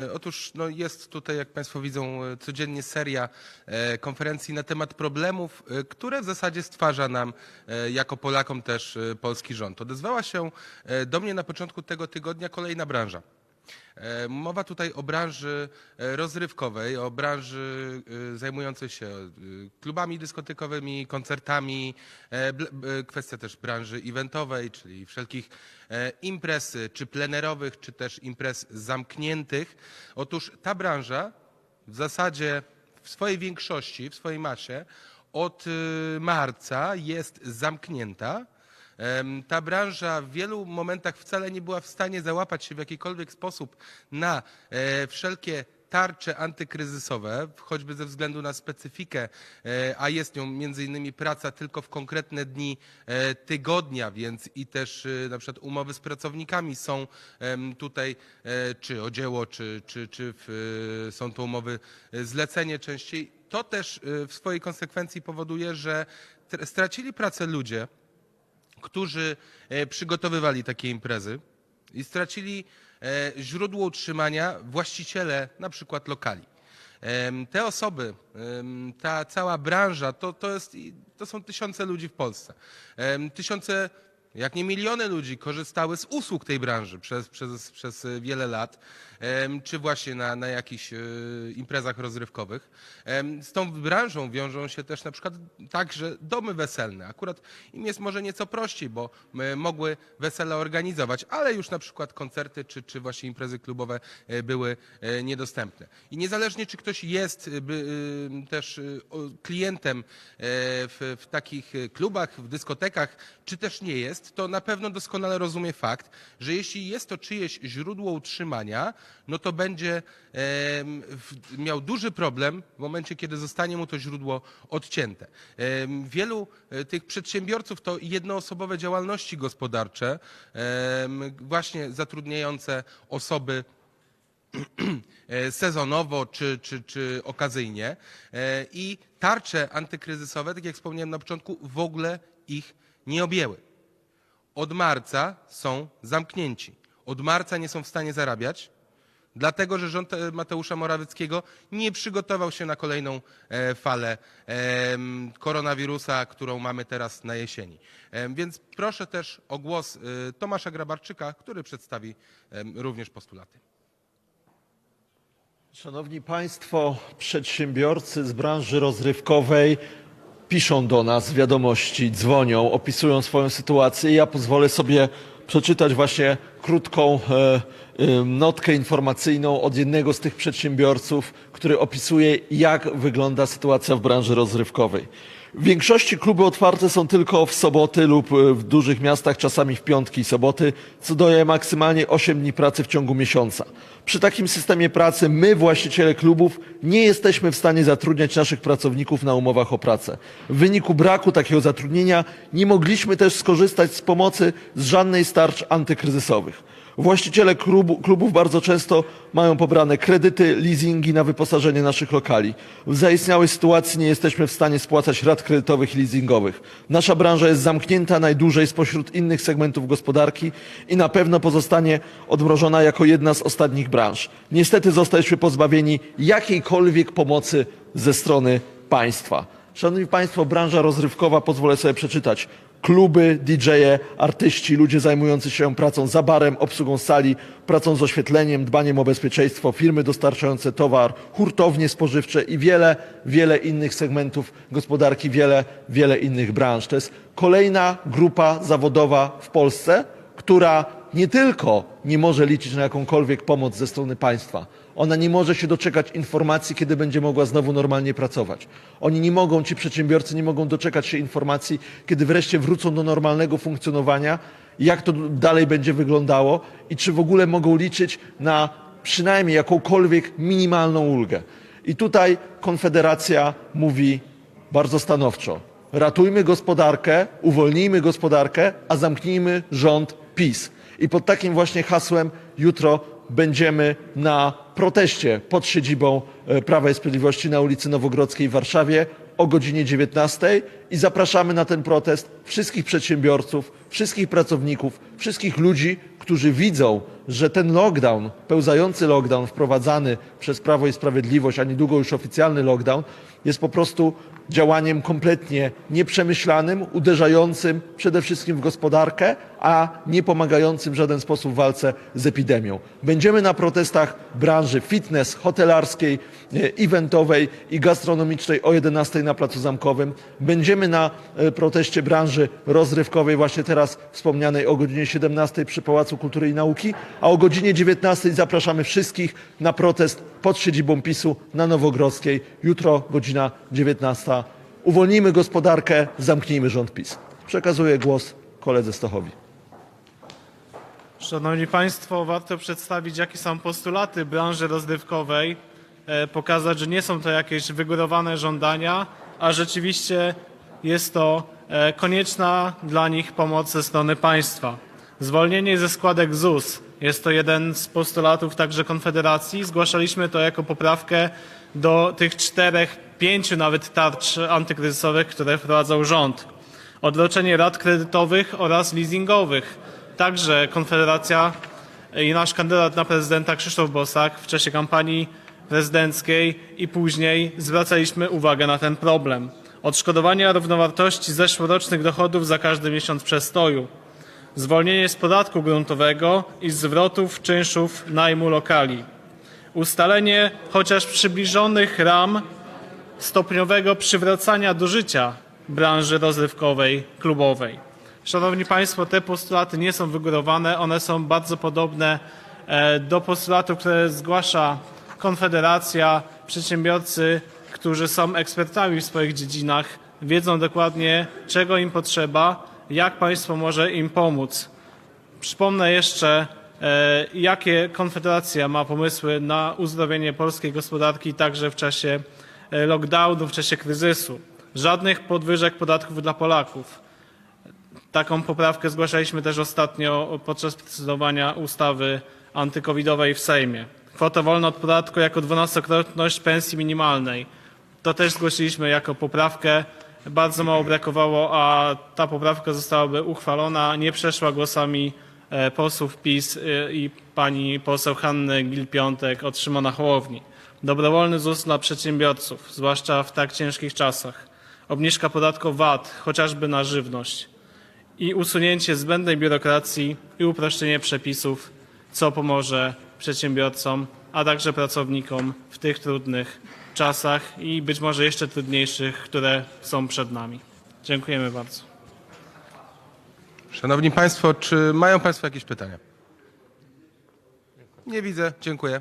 E, Otóż no, jest tutaj, jak Państwo widzą, e, codziennie seria e, konferencji na temat problemów, które w zasadzie stwarza nam jako Polakom też polski rząd. Odezwała się do mnie na początku tego tygodnia kolejna branża. E, Mowa tutaj o branży e, rozrywkowej, o branży e, zajmującej się klubami dyskotekowymi, koncertami, kwestia też branży eventowej, czyli wszelkich imprez, czy plenerowych, czy też imprez zamkniętych. Otóż ta branża w zasadzie w swojej większości, w swojej masie od marca jest zamknięta. Ta branża w wielu momentach wcale nie była w stanie załapać się w jakikolwiek sposób na e, wszelkie tarcze antykryzysowe, choćby ze względu na specyfikę, e, a jest nią między innymi praca tylko w konkretne dni e, tygodnia, więc i też na przykład umowy z pracownikami są tutaj, czy o dzieło, czy, czy, czy w, są to umowy zlecenie częściej. To też w swojej konsekwencji powoduje, że tr- stracili pracę ludzie, którzy e, przygotowywali takie imprezy i stracili e, źródło utrzymania właściciele na przykład lokali. Te osoby, ta cała branża, to, to, jest, to są tysiące ludzi w Polsce. Tysiące, jak nie miliony ludzi korzystały z usług tej branży przez, przez, przez e, wiele lat, czy właśnie na, na jakichś e, imprezach rozrywkowych. Z tą branżą wiążą się też na przykład także domy weselne. Akurat im jest może nieco prościej, bo e, mogły wesele organizować, ale już na przykład koncerty czy, czy właśnie imprezy klubowe były niedostępne. I niezależnie czy ktoś jest też klientem w, w takich klubach, w dyskotekach, czy też nie jest, to na pewno doskonale rozumie fakt, że jeśli jest to czyjeś źródło utrzymania, no to będzie miał duży problem w momencie, kiedy zostanie mu to źródło odcięte. Wielu e, tych przedsiębiorców to jednoosobowe działalności gospodarcze, właśnie zatrudniające osoby e, sezonowo czy, czy, czy okazyjnie. E, I tarcze antykryzysowe, tak jak wspomniałem na początku, w ogóle ich nie objęły. Od marca są zamknięci. Od marca nie są w stanie zarabiać, dlatego że rząd e, Mateusza Morawieckiego nie przygotował się na kolejną e, falę koronawirusa, którą mamy teraz na jesieni. Więc proszę też o głos e, Tomasza Grabarczyka, który przedstawi również postulaty. Szanowni Państwo, przedsiębiorcy z branży rozrywkowej piszą do nas wiadomości, dzwonią, opisują swoją sytuację. Ja pozwolę sobie przeczytać właśnie krótką e, e, notkę informacyjną od jednego z tych przedsiębiorców, który opisuje, jak wygląda sytuacja w branży rozrywkowej. W większości kluby otwarte są tylko w soboty lub e, w dużych miastach, czasami w piątki i soboty, co daje maksymalnie 8 dni pracy w ciągu miesiąca. Przy takim systemie pracy my, właściciele klubów, nie jesteśmy w stanie zatrudniać naszych pracowników na umowach o pracę. W wyniku braku takiego zatrudnienia nie mogliśmy też skorzystać z pomocy z żadnej z tarcz antykryzysowych. Właściciele klubu, klubów bardzo często mają pobrane kredyty, leasingi na wyposażenie naszych lokali. W zaistniałej sytuacji nie jesteśmy w stanie spłacać rat kredytowych i leasingowych. Nasza branża jest zamknięta najdłużej spośród innych segmentów gospodarki i na pewno pozostanie odmrożona jako jedna z ostatnich branż. Niestety zostaliśmy pozbawieni jakiejkolwiek pomocy ze strony państwa. Szanowni Państwo, branża rozrywkowa, pozwolę sobie przeczytać. Kluby, DJ-e, artyści, ludzie zajmujący się pracą za barem, obsługą sali, pracą z oświetleniem, dbaniem o bezpieczeństwo, firmy dostarczające towar, hurtownie spożywcze i wiele, wiele innych segmentów gospodarki, wiele, wiele innych branż. To jest kolejna grupa zawodowa w Polsce, która nie tylko nie może liczyć na jakąkolwiek pomoc ze strony państwa, ona nie może się doczekać informacji, kiedy będzie mogła znowu normalnie pracować. Oni nie mogą, ci przedsiębiorcy nie mogą doczekać się informacji, kiedy wreszcie wrócą do normalnego funkcjonowania, jak to dalej będzie wyglądało i czy w ogóle mogą liczyć na przynajmniej jakąkolwiek minimalną ulgę. I tutaj Konfederacja mówi bardzo stanowczo. Ratujmy gospodarkę, uwolnijmy gospodarkę, a zamknijmy rząd PiS. I pod takim właśnie hasłem jutro będziemy na proteście pod siedzibą e, Prawa i Sprawiedliwości na ulicy Nowogrodzkiej w Warszawie o godzinie 19 i zapraszamy na ten protest wszystkich przedsiębiorców, wszystkich pracowników, wszystkich ludzi, którzy widzą, że ten lockdown, pełzający lockdown wprowadzany przez Prawo i Sprawiedliwość, a niedługo już oficjalny lockdown, jest po prostu działaniem kompletnie nieprzemyślanym, uderzającym przede wszystkim w gospodarkę, a nie pomagającym w żaden sposób w walce z epidemią. Będziemy na protestach branży fitness, hotelarskiej, e, eventowej i gastronomicznej o 11 na Placu Zamkowym. Będziemy na e, proteście branży rozrywkowej właśnie teraz wspomnianej o godzinie 17 przy Pałacu Kultury i Nauki, a o godzinie 19 zapraszamy wszystkich na protest pod siedzibą PiSu na Nowogrodzkiej. Jutro godzina 19. Uwolnijmy gospodarkę, zamknijmy rząd PiS. Przekazuję głos koledze Stochowi. Szanowni Państwo, warto przedstawić, jakie są postulaty branży rozrywkowej, e, pokazać, że nie są to jakieś wygórowane żądania, a rzeczywiście jest to e, konieczna dla nich pomoc ze strony państwa. Zwolnienie ze składek ZUS jest to jeden z postulatów także Konfederacji. Zgłaszaliśmy to jako poprawkę do tych czterech, pięciu nawet tarcz antykryzysowych, które wprowadzał rząd odroczenie rat kredytowych oraz leasingowych. Także Konfederacja i nasz kandydat na prezydenta Krzysztof Bosak w czasie kampanii prezydenckiej i później zwracaliśmy uwagę na ten problem. Odszkodowania równowartości zeszłorocznych dochodów za każdy miesiąc przestoju. Zwolnienie z podatku gruntowego i zwrotów czynszów najmu lokali. Ustalenie chociaż przybliżonych ram stopniowego przywracania do życia branży rozrywkowej, klubowej. Szanowni Państwo, te postulaty nie są wygórowane, one są bardzo podobne e, do postulatów, które zgłasza Konfederacja, przedsiębiorcy, którzy są ekspertami w swoich dziedzinach, wiedzą dokładnie, czego im potrzeba, jak państwo może im pomóc. Przypomnę jeszcze, e, jakie Konfederacja ma pomysły na uzdrowienie polskiej gospodarki także w czasie e, lockdownu, w czasie kryzysu. Żadnych podwyżek podatków dla Polaków. Taką poprawkę zgłaszaliśmy też ostatnio podczas procedowania ustawy antykowidowej w Sejmie. Kwota wolna od podatku jako dwunastokrotność pensji minimalnej. To też zgłosiliśmy jako poprawkę. Bardzo mało brakowało, a ta poprawka zostałaby uchwalona, nie przeszła głosami e, posłów PiS e, i pani poseł Hanny Gil-Piątek od Szymona Hołowni. Dobrowolny ZUS dla przedsiębiorców, zwłaszcza w tak ciężkich czasach. Obniżka podatku VAT, chociażby na żywność. I usunięcie zbędnej biurokracji i uproszczenie przepisów, co pomoże przedsiębiorcom, a także pracownikom w tych trudnych czasach i być może jeszcze trudniejszych, które są przed nami. Dziękujemy bardzo. Szanowni Państwo, czy mają Państwo jakieś pytania? Nie widzę. Dziękuję.